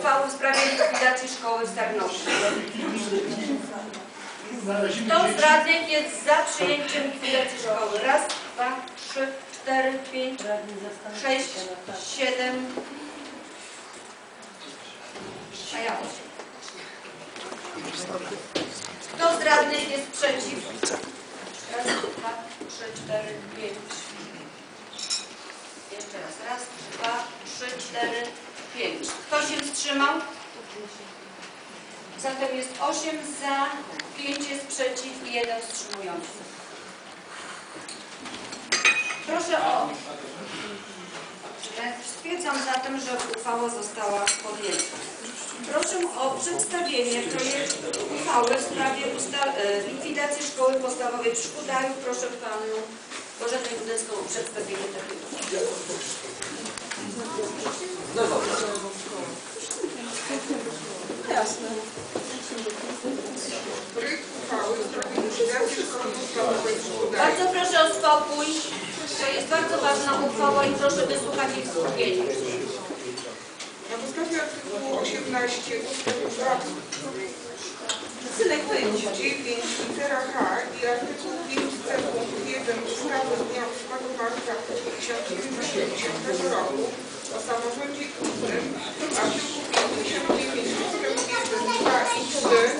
uchwały w sprawie likwidacji szkoły w Starnowie. Kto z radnych jest za przyjęciem likwidacji szkoły? Raz, dwa, trzy, cztery, pięć, sześć, siedem, a ja osiem. Kto z radnych jest przeciw? Raz, dwa, trzy, cztery, pięć. Jeszcze raz. Raz, dwa, trzy, cztery, pięć. Kto się wstrzymał? Zatem jest 8 za, 5 jest przeciw i 1 wstrzymujący. Proszę o... Stwierdzam zatem, że uchwała została podjęta. Proszę o przedstawienie projektu uchwały w sprawie e, likwidacji szkoły podstawowej w Szkudaju. Proszę Panią Bożenę Judecką o przedstawienie takiego. Projekt uchwały w sprawie likwidacji szkoły podstawowej w Szkudaju. Bardzo proszę o spokój. To jest bardzo ważna uchwała i proszę wysłuchać ich skupienia. Na podstawie artykułu 18 ust. 2 9 litera H i artykuł 5c punkt 1 ustawy z dnia 8 marca 1990 roku o samorządzie Sir.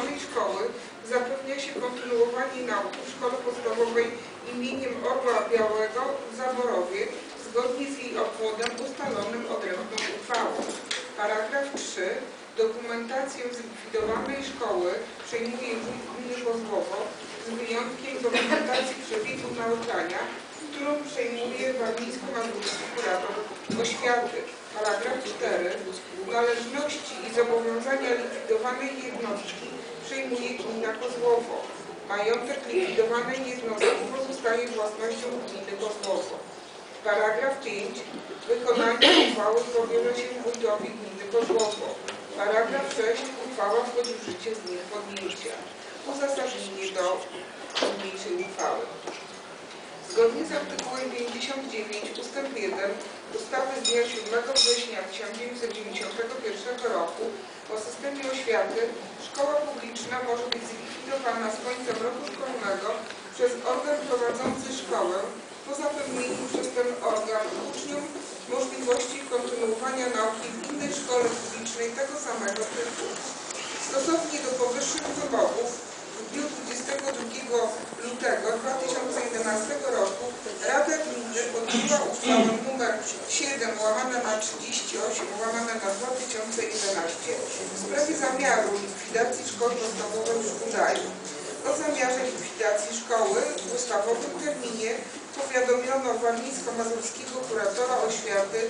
Zlikwidowanej szkoły zapewnia się kontynuowanie nauki w szkole podstawowej imieniem Orła Białego w Zaborowie zgodnie z jej obwodem ustalonym odrębną uchwałą. Paragraf 3. Dokumentację zlikwidowanej szkoły przejmuje wójt gminy Kozłowo z wyjątkiem dokumentacji przebiegów nauczania, którą przejmuje warmińsko-mazurski kurator oświaty. Paragraf 4. Należności i zobowiązania likwidowanej jednostki przejmuje gmina Kozłowo. Majątek likwidowanej jednostki pozostaje własnością gminy Kozłowo. Paragraf 5. Wykonanie uchwały powierza się wójtowi gminy Kozłowo. Paragraf 6. Uchwała wchodzi w życie z dniem podjęcia. Uzasadnienie do niniejszej uchwały. Zgodnie z artykułem 59 ust. 1 ustawy z dnia 7 września 1991 roku o systemie oświaty szkoła publiczna może być zlikwidowana z końcem roku szkolnego przez organ prowadzący szkołę po zapewnieniu przez ten organ uczniom możliwości kontynuowania nauki w innej szkole publicznej tego samego typu. Stosownie do powyższych wymogów 7 łamane na 38 łamane na 2011 w sprawie zamiaru likwidacji szkoły podstawowej w Szkudaju. O zamiarze likwidacji szkoły w ustawowym terminie powiadomiono warmińsko-mazurskiego kuratora oświaty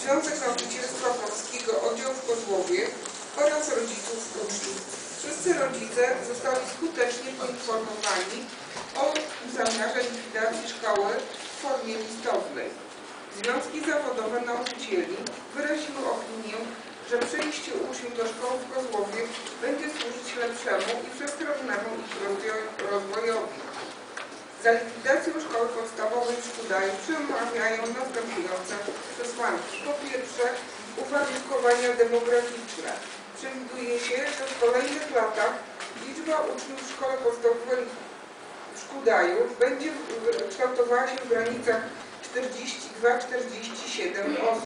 Związek Nauczycielstwa Polskiego Oddział w Kozłowie oraz rodziców uczniów. Wszyscy rodzice zostali skutecznie poinformowani o zamiarze likwidacji szkoły w formie listownej. Związki zawodowe nauczycieli wyraziły opinię, że przejście uczniów do szkoły w Kozłowie będzie służyć lepszemu i przestronnemu ich rozwoj- rozwojowi. Za likwidacją szkoły podstawowej w Szkudaju przemawiają następujące przesłanki. Po pierwsze, uwarunkowania demograficzne. Przewiduje się, że w kolejnych latach liczba uczniów w szkole podstawowej w Szkudaju będzie kształtowała się w granicach 42-47 osób.